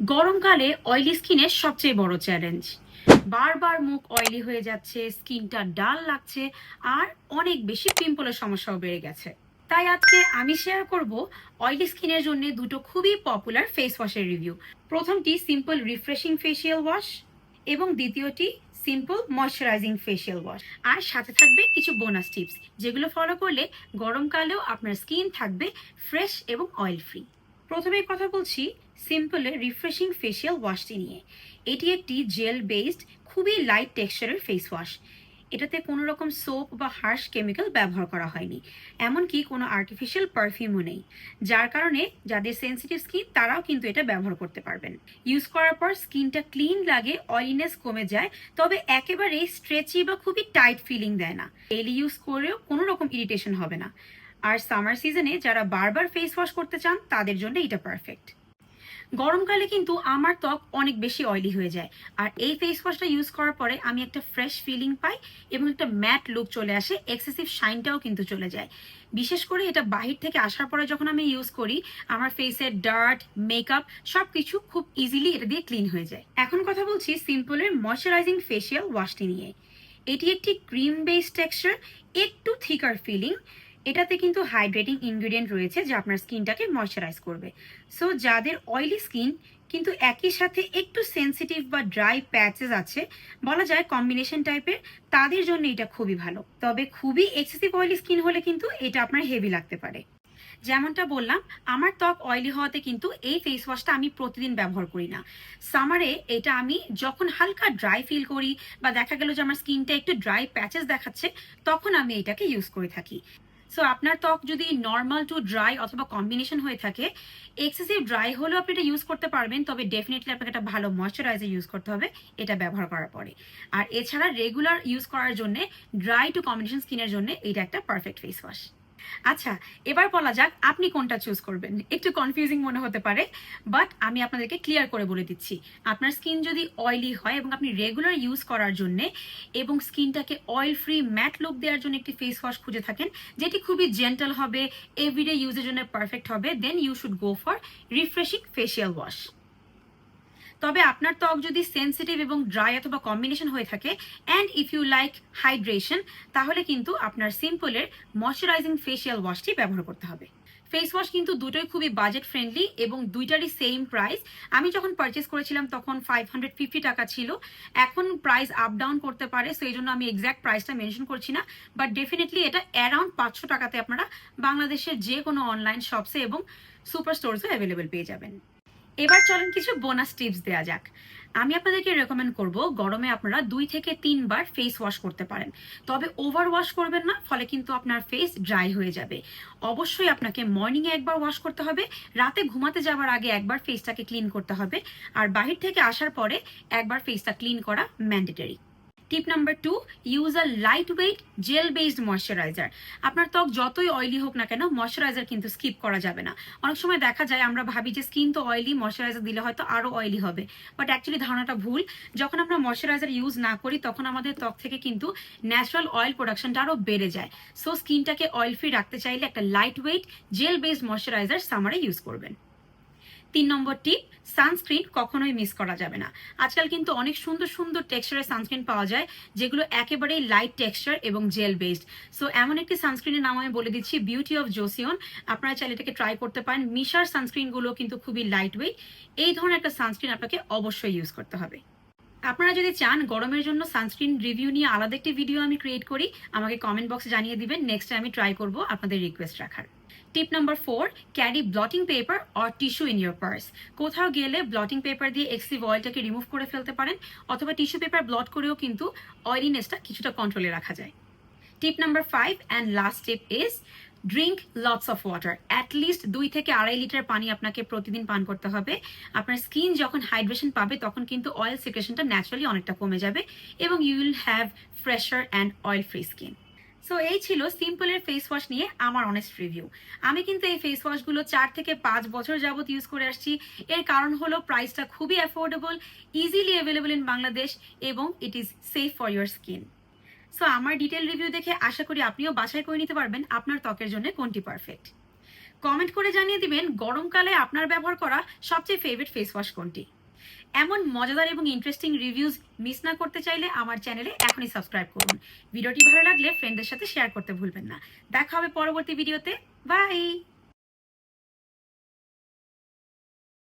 গরমকালে অয়েলি স্কিনের সবচেয়ে বড় চ্যালেঞ্জ বারবার মুখ অয়েলি হয়ে যাচ্ছে, স্কিনটা ডাল লাগছে, আর অনেক বেশি পিম্পলের সমস্যাও বেড়ে গেছে। তাই আজকে আমি শেয়ার করব অয়েলি স্কিনের জন্য দুটো খুবই পপুলার ফেস ওয়াশের রিভিউ প্রথমটি সিম্পল রিফ্রেশিং ফেসিয়াল ওয়াশ এবং দ্বিতীয়টি সিম্পল ময়শ্চারাইজিং ফেসিয়াল ওয়াশ আর সাথে থাকবে কিছু বোনাস টিপস যেগুলো ফলো করলে গরমকালেও আপনার স্কিন থাকবে ফ্রেশ এবং অয়েল ফ্রি প্রথমে কথা বলছি সিম্পলের রিফ্রেশিং ফেসিয়াল ওয়াশটি নিয়ে। এটি একটি জেল বেসড খুবই লাইট টেক্সচারের ফেস ওয়াশ এটাতে কোনো রকম সোপ বা হার্শ কেমিক্যাল ব্যবহার করা হয়নি। এমনকি কোনো আর্টিফিশিয়াল পারফিউমও নেই। যার কারণে যাদের সেন্সিটিভ স্কিন তারাও কিন্তু এটা ব্যবহার করতে পারবেন। ইউজ করার পর স্কিনটা ক্লিন লাগে অয়েলিনেস কমে যায়, তবে একেবারেই স্ট্রেচি বা খুবই টাইট ফিলিং দেয় না। ডেলি ইউজ করেও কোনো রকম ইরিটেশন হবে না। আর সামার সিজনে যারা বারবার ফেস ওয়াশ করতে চান, তাদের জন্য এটা পারফেক্ট গরমকালে কিন্তু আমার ত্বক অনেক বেশি অয়েলি হয়ে যায়। আর এই ফেস ওয়াশটা ইউজ করার পরে আমি একটা ফ্রেশ ফিলিং পাই এবং একটা ম্যাট লুক চলে আসে এক্সেসিভ শাইনটাও কিন্তু চলে যায়। বিশেষ করে এটা বাহির থেকে আসার পরে যখন আমি ইউজ করি, আমার ফেসের ডার্ট মেকআপ সব কিছু খুব ইজিলি এটা দিয়ে ক্লিন হয়ে যায়। এখন কথা বলছি সিম্পলের ময়শ্চারাইজিং ফেসিয়াল ওয়াশটি নিয়ে। এটি একটি ক্রিম বেস টেক্সচার একটু থিকার ফিলিং এটাতে কিন্তু হাইড্রেটিং ইনগ্রিডিয়েন্ট রয়েছে যা আপনার স্কিনটাকে ময়শ্চারাইজ করবে। সো যাদের অয়েলি স্কিন কিন্তু একই সাথে একটু সেনসিটিভ বা ড্রাই প্যাচেস আছে, বলা যায় কম্বিনেশন টাইপের তাদের জন্য এটা খুবই ভালো। তবে খুবই এক্সেসিভ অয়েলি স্কিন হলে কিন্তু এটা আপনার হেভি লাগতে পারে। যেমনটা বললাম, আমার ত্বক অয়েলি হওয়াতে কিন্তু এই ফেস ওয়াশটা আমি প্রতিদিন ব্যবহার করি না। সামারে এটা আমি যখন হালকা ড্রাই ফিল করি বা দেখা গেল যে আমার স্কিনটা একটু ড্রাই প্যাচেস দেখাচ্ছে, তখন আমি এটাকে ইউজ করে থাকি। সো আপনার ত্বক যদি নর্মাল টু ড্রাই অথবা কম্বিনেশন হয়ে থাকে এক্সেসিভ ড্রাই হলেও আপনি এটা ইউজ করতে পারবেন, তবে ডেফিনেটলি আপনাকে একটা ভালো ময়শ্চারাইজার ইউজ করতে হবে, এটা ব্যবহার করার পরে। আর এছাড়া রেগুলার ইউজ করার জন্য ড্রাই টু কম্বিনেশন স্কিনের জন্য এটা একটা পারফেক্ট ফেস ওয়াশ আচ্ছা এবার বলা যাক আপনি কোনটা চুজ করবেন। একটু কনফিউজিং মনে হতে পারে বাট আমি আপনাদেরকে ক্লিয়ার করে বলে দিচ্ছি। আপনার স্কিন যদি অয়েলি হয় এবং আপনি রেগুলার ইউজ করার জন্য এবং স্কিনটাকে অয়েল ফ্রি ম্যাট লুক দেওয়ার জন্য একটি ফেস ওয়াশ খুঁজে থাকেন, যেটি খুবই জেন্টাল হবে এভরিডে ইউজের জন্য পারফেক্ট হবে then you should go for refreshing facial wash তবে আপনার ত্বক যদি সেন্সিটিভ এবং ড্রাই অথবা কম্বিনেশন হয়ে থাকে and if you like hydration তাহলে কিন্তু আপনার সিম্পলের ময়শ্চারাইজিং ফেসিয়াল ওয়াশটি ব্যবহার করতে হবে। ফেস ওয়াশ কিন্তু দুটোই খুবই বাজেট ফ্রেন্ডলি এবং দুইটারই সেম প্রাইস আমি যখন পারচেস করেছিলাম তখন ফাইভ হান্ড্রেড ফিফটি টাকা ছিল। এখন প্রাইস আপ ডাউন করতে পারে, সেই জন্য আমি এক্স্যাক্ট প্রাইসটা মেনশন করছি না। বাট ডেফিনেটলি এটা অ্যারাউন্ড পাঁচশো টাকাতে আপনারা বাংলাদেশের যে কোনো অনলাইন শপসে এবং সুপার স্টোরসে অ্যাভেলেবেল পেয়ে যাবেন। এবার চলেন কিছু বোনাস টিপস দেওয়া যাক। আমি আপনাদেরকে রেকমেন্ড করব, গরমে আপনারা দুই থেকে তিনবার ফেস ওয়াশ করতে পারেন। তবে ওভার ওয়াশ করবেন না, ফলে কিন্তু আপনার ফেস ড্রাই হয়ে যাবে। অবশ্যই আপনাকে মর্নিংয়ে একবার ওয়াশ করতে হবে, রাতে ঘুমাতে যাওয়ার আগে একবার ফেসটাকে ক্লিন করতে হবে, আর বাহির থেকে আসার পরে একবার ফেসটা ক্লিন করা mandatory tip number two use a light weight gel based moisturiser আপনার ত্বক যতই অয়েলি হোক না কেন ময়শ্চারাইজার কিন্তু স্কিপ করা যাবে না। অনেক সময় দেখা যায়, আমরা ভাবি যে স্কিন তো অয়েলি ময়শ্চারাইজার দিলে হয়তো আরও অয়েলি হবে। বাট অ্যাকচুয়ালি ধারণাটা ভুল। যখন আমরা ময়শ্চারাইজার ইউজ না করি, তখন আমাদের ত্বক থেকে কিন্তু ন্যাচারাল অয়েল প্রোডাকশনটা আরও বেড়ে যায়। সো স্কিনটাকে অয়েল ফ্রি রাখতে চাইলে একটা light weight gel based moisturiser সামারে use করবেন। তিন নম্বর টিপ সানস্ক্রিন কখনোই মিস করা যাবে না। আজকাল কিন্তু অনেক সুন্দর সুন্দর টেক্সচারের সানস্ক্রিন পাওয়া যায়, যেগুলো একেবারেই লাইট টেক্সচার এবং জেল বেসড সো এমন একটি সানস্ক্রিনের নাম আমি বলে দিচ্ছি বিউটি অফ জোসিয়ন আপনারা চাইলে এটাকে ট্রাই করতে পারেন। মিশার সানস্ক্রিনগুলো কিন্তু খুবই লাইট ওয়েট এই ধরনের একটা সানস্ক্রিন আপনাকে অবশ্যই ইউজ করতে হবে। আপনারা যদি চান গরমের জন্য সানস্ক্রিন রিভিউ নিয়ে আলাদা একটি ভিডিও আমি ক্রিয়েট করি, আমাকে কমেন্ট বক্সে জানিয়ে দিবেন। নেক্সট আমি ট্রাই করব আপনাদের রিকোয়েস্ট রাখার। Tip number four carry blotting paper or tissue in your purse কোথাও গেলে ব্লটিং পেপার দিয়ে এক্সিভ অয়েলটাকে রিমুভ করে ফেলতে পারেন, অথবা টিস্যু পেপার ব্লট করেও কিন্তু অয়েলিনেসটা কিছুটা কন্ট্রোলে রাখা যায়। Tip number five and last tip is drink lots of water at least দুই থেকে আড়াই লিটার পানি আপনাকে প্রতিদিন পান করতে হবে। আপনার স্কিন যখন হাইড্রেশন পাবে, তখন কিন্তু অয়েল সিক্রেশনটা ন্যাচারালি অনেকটা কমে যাবে এবং you will have fresher and oil free skin so এই ছিল সিম্পলের ফেস ওয়াশ নিয়ে আমার অনেস্ট রিভিউ আমি কিন্তু এই ফেস ওয়াশগুলো চার থেকে পাঁচ বছর যাবত ইউজ করে আসছি। এর কারণ হলো প্রাইসটা খুবই affordable easily available in Bangladesh এবং it is safe for your skin so আমার ডিটেল রিভিউ দেখে আশা করি আপনিও বাছাই করে নিতে পারবেন আপনার ত্বকের জন্য কোনটি পারফেক্ট কমেন্ট করে জানিয়ে দিবেন গরমকালে আপনার ব্যবহার করা সবচেয়ে ফেভারিট ফেস ওয়াশ কোনটি। এমন মজাদার এবং ইন্টারেস্টিং রিভিউজ মিস না করতে চাইলে আমার চ্যানেলে এখনই সাবস্ক্রাইব করুন। ভিডিওটি ভালো লাগলে ফ্রেন্ডদের সাথে শেয়ার করতে ভুলবেন না। দেখা হবে পরবর্তী ভিডিওতে বাই